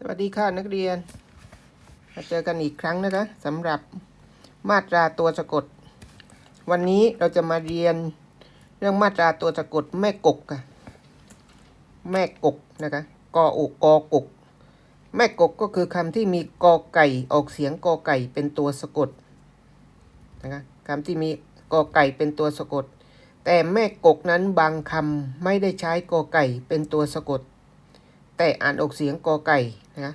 สวัสดีค่ะนักเรียน มาเจอกันอีกครั้งนะคะสำหรับมาตราตัวสะกด วันนี้เราจะมาเรียนเรื่องมาตราตัวสะกดแม่กกค่ะ แม่กกนะคะกออุกอกก แม่กกก็คือคำที่มีกอไก่ออกเสียงกอไก่เป็นตัวสะกดนะคะคำที่มีกอไก่เป็นตัวสะกด แต่แม่กกนั้นบางคำไม่ได้ใช้กอไก่เป็นตัวสะกด แต่อ่านออกเสียงกอไก่ นะคะ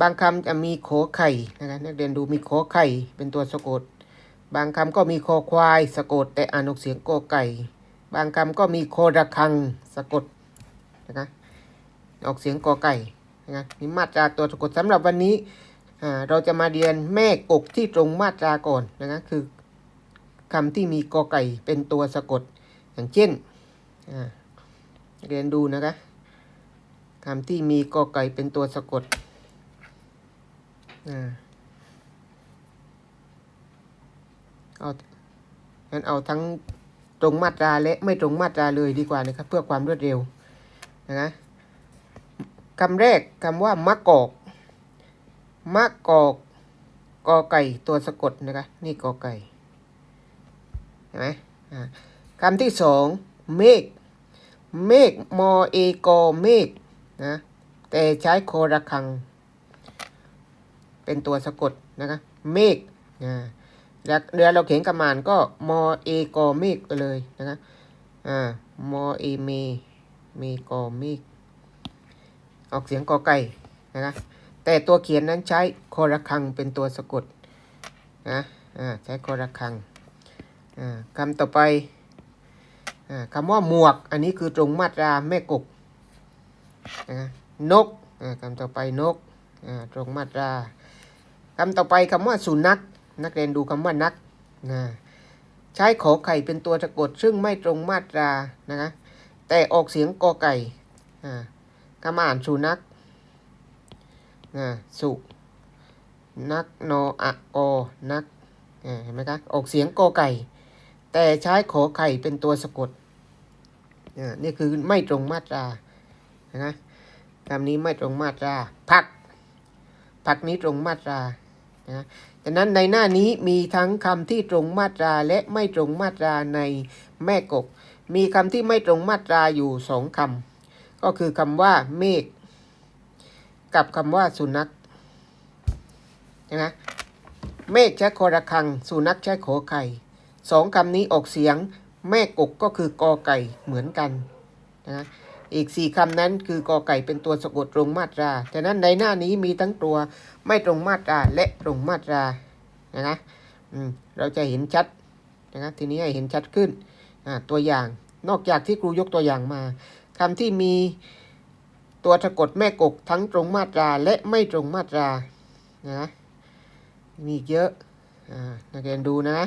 บางคำจะมีขอไข่นะคะนักเรียนดูมีขอไข่เป็นตัวสะกด บางคำก็มีคอควายสะกด แต่อ่านออกเสียงกอไก่ บางคำก็มีโคระคังสะกดนะคะออกเสียงกอไก่นะคะนี่มาตราตัวสะกดสำหรับวันนี้เราจะมาเรียนแม่กกที่ตรงมาตราก่อนนะคะคือคำที่มีกอไก่เป็นตัวสะกด อย่างเช่นเรียนดูนะคะ คำที่มีกอไก่เป็นตัวสะกดเอางั้นเอาทั้งตรงมาตราและไม่ตรงมาตราเลยดีกว่านะครับ เพื่อความรวดเร็วนะคำแรกคำว่ามะกอกมะกอกกอไก่ตัวสะกดนะคะนี่กอไก่เห็นไหมคำที่สองเมฆเมฆมอเอกอเมฆ นะแต่ใช้โคระคัง เป็นตัวสะกดนะคะเมฆอ่าแล้วเรือเราเขียนกระมานก็มอเอกอเมฆเลยนะคะอ่ามอเอเมเมกอเมฆออกเสียงกอไก่นะคะแต่ตัวเขียนนั้นใช้โคระคังเป็นตัวสะกดนะอ่าใช้โคระคังอ่าคำต่อไปอ่าคำว่าหมวก อันนี้คือตรงมาตราแม่กบ นกคำต่อไปนกตรงมาตราคำต่อไปคำว่าสุนัขนักเรียนดูคำว่านักนะใช้ขอไข่เป็นตัวสะกดซึ่งไม่ตรงมาตรานะคะแต่ออกเสียงกอไก่คำอ่านสุนัขนะสุนักโนอะกอนักเห็นไหมคะออกเสียงกอไก่ แต่ใช้ขอไข่เป็นตัวสะกดนี่คือไม่ตรงมาตรา นะคำนี้ไม่ตรงมาตรา ผัก ผักนี้ตรงมาตรานะดังนั้นในหน้านี้มีทั้งคำที่ตรงมาตราและไม่ตรงมาตราในแม่กบมีคำที่ไม่ตรงมาตราอยู่สองคำก็คือคำว่าเมฆกับคำว่าสุนัขนะเมฆใช้คอระคัง สุนัขใช้ขอไข่สองคำนี้ออกเสียง แม่กกก็คือกอไก่เหมือนกันนะ อีกสี่คำนั้นคือกอไก่เป็นตัวสะกดตรงมาตรา ฉะนั้นในหน้านี้มีทั้งตัวไม่ตรงมาตราและตรงมาตรา นะนะอืมเราจะเห็นชัดนะครับทีนี้ให้เห็นชัดขึ้น ตัวอย่าง นอกจากที่ครูยกตัวอย่างมาคำที่มีตัวสะกดแม่กกทั้งตรงมาตราและไม่ตรงมาตรา นะมีอีเยอะอ่านักเรียนดูนะ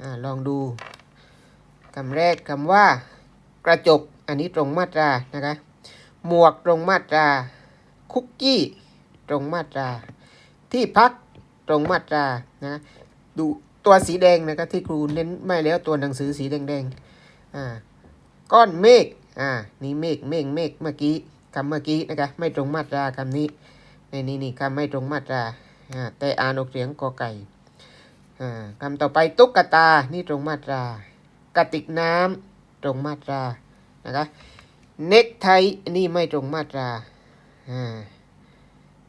อ่าลองดูคำแรกคำว่า กระจก อันนี้ตรงมาตรานะคะ หมวกตรงมาตรา คุกกี้ตรงมาตรา ที่พักตรงมาตรานะดูตัวสีแดงนะครับที่ครูเน้นไม่แล้วตัวหนังสือสีแดงๆอ่าก้อนเมฆอ่านี่เมฆเมฆเมฆเมื่อกี้คำเมื่อกี้นะคะไม่ตรงมาตราคำนี้ในนี่นี่คำไม่ตรงมาตราอ่าแต่อ่านออกเสียงกอไก่อ่าคำต่อไปตุ๊กตานี่ตรงมาตรากระติกน้ำ ตรงมาตรานะคะเน็กไทนี่ไม่ตรงมาตราอ่า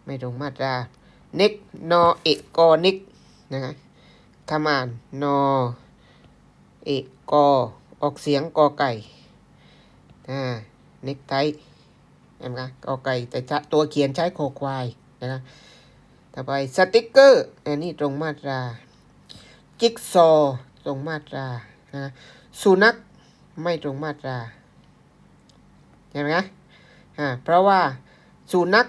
ไม่ตรงมาตราเน็กนอเอกกอน็กนะคะคำอ่านนอเอกกอออกเสียงกอไก่อ่าเน็กไทเห็นไหมกอไก่แต่ตัวเขียนใช้คอควายนะคะต่อไปสติกเกอร์อันนี้ตรงมาตรา จิ๊กซอตรงมาตรานะสุนัข ไม่ตรงมาตราเห็นไหมคะอ่าเพราะว่าสุนัข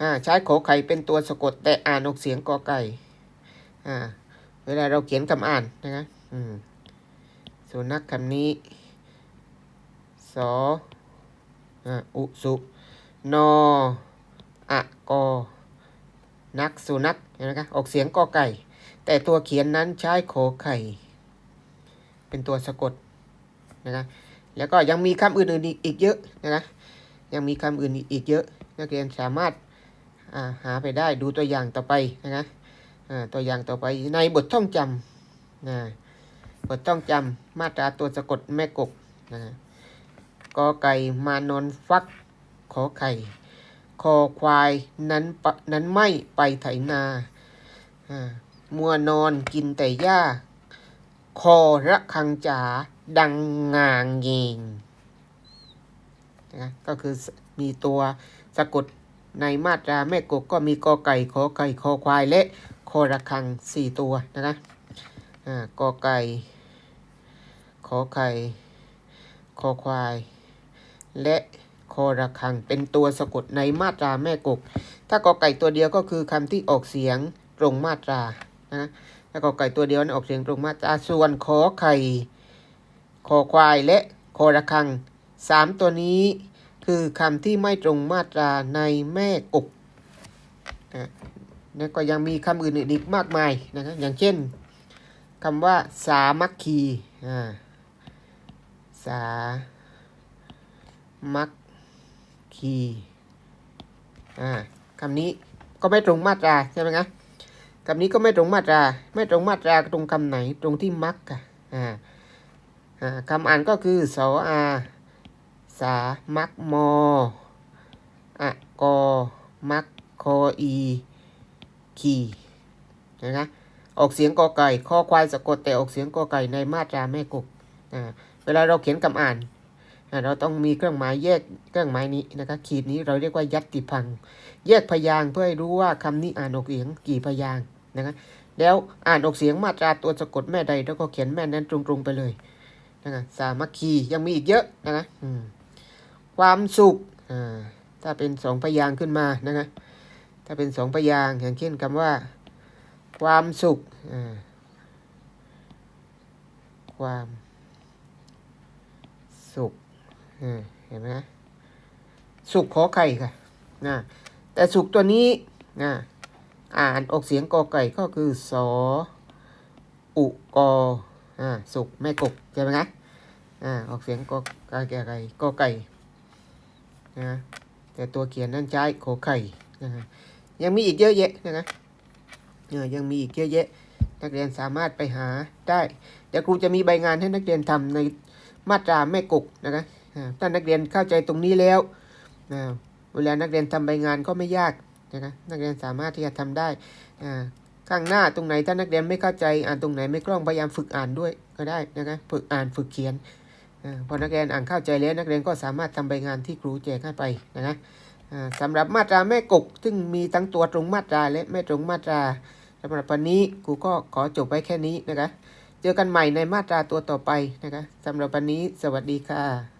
อ่าใช้ขอไข่เป็นตัวสะกด แต่อ่านออกเสียงกอไก่อ่าเวลาเราเขียนคำอ่านนะครับอืมสุนัขคำนี้สออ่าอุสุนออะกอนักสุนัขเห็นไหมครับออกเสียงกอไก่ แต่ตัวเขียนนั้นใช้ขอไข่ เป็นตัวสะกด นะครับแล้วก็ยังมีคำอื่นๆอีกเยอะนะครับยังมีคำอื่นอีกเยอะ นักเรียนสามารถาหาไปได้ดูตัวอย่างต่อไปนะคะอ่าตัวอย่างต่อไปในบทท่องจำนะบทท่องจำมาตราตัวสะกดแม่กกนะกอไก่มานอนฟักขอไข่ คอควายนั้นปะนั้นไม่ไปไถนาอ่ามัวนอนกินแต่หญ้า คอระคังจ๋า ดังงางเงงนะก็คือมีตัวสะกดในมาตราแม่กกก็มีกอไก่ขอไก่คอควายและคอระคังสี่ตัวนะคะอ่ากอไก่ขอไข่คอควาย และคอระคังเป็นตัวสะกดในมาตราแม่กก ถ้ากอไก่ตัวเดียวก็คือคำที่ออกเสียงตรงมาตรานะถ้ากอไก่ตัวเดียวนะออกเสียงตรงมาตราส่วนขอไข่ คอควายและคอระคังสามตัวนี้คือคำที่ไม่ตรงมาตราในแม่กกนะก็ยังมีคำอื่นอีกมากมายนะครับอย่างเช่นคำว่า สามัคคีอ่าสามัคคีอ่าคำนี้ก็ไม่ตรงมาตราใช่ไหมครับคำนี้ก็ไม่ตรงมาตรา ไม่ตรงมาตราตรงคำไหนตรงที่มักอ่า คำอ่านก็คือสออาสามักมออะกอมักคออีคีนะคะออกเสียงกอไก่ข้อควายสะกดแต่ออกเสียงกอไก่ในมาตราแม่กกเวลาเราเขียนคำอ่านเราต้องมีเครื่องหมายแยกเครื่องหมายนี้นะคะขีดนี้เราเรียกว่ายัตติพัง แยกพยางเพื่อให้รู้ว่าคำนี้อ่านออกเสียงกี่พยางนะคะแล้วอ่านออกเสียงมาตราตัวสะกดแม่ใดแล้วก็เขียนแม่นั้นตรงๆไปเลย นะครับสามัคคียังมีอีกเยอะนะอืมความสุขถ้าเป็นสองพยางขึ้นมานะครับถ้าเป็นสองพยางอย่างเช่นคำว่า ความสุขความสุขเห็นไหมสุขขอไข่ค่ะนะแต่สุขตัวนี้นะอ่านออกเสียงกอไก่ก็คือสออุกอ อ่าสุกแม่กบใช่ไหมคะอ่าออกเสียงกอไก่ไก่ไก่กอไก่นะแต่ตัวเขียนนั่นใช้ขไข่นะฮะยังมีอีกเยอะแยะนะเออยังมีอีกเยอะแยะ นักเรียนสามารถไปหาได้เดี๋ยวครูจะมีใบงานให้นักเรียนทำในมาตราแม่กกนะคะถ้านักเรียนเข้าใจตรงนี้แล้วเวลานักเรียนทำใบงานก็ไม่ยากนะคะนักเรียนสามารถที่จะทำได้อ่า ข้างหน้าตรงไหนถ้านักเรียนไม่เข้าใจอ่านตรงไหนไม่คล่องพยายามฝึกอ่านด้วยก็ได้นะครับฝึกอ่านฝึกเขียนอพอนักเรียนอ่านเข้าใจแล้วนักเรียนก็สามารถทำใบงานที่ครูแจกให้ไปนะอ่าสำหรับมาตราแม่กบซึ่งมีทั้งตัวตรงมาตราและไม่ตรงมาตราสำหรับวันนี้ครูก็ขอจบไว้แค่นี้นะคะเจอกันใหม่ในมาตราตัวต่อไปนะคะสำหรับวันนี้สวัสดีค่ะ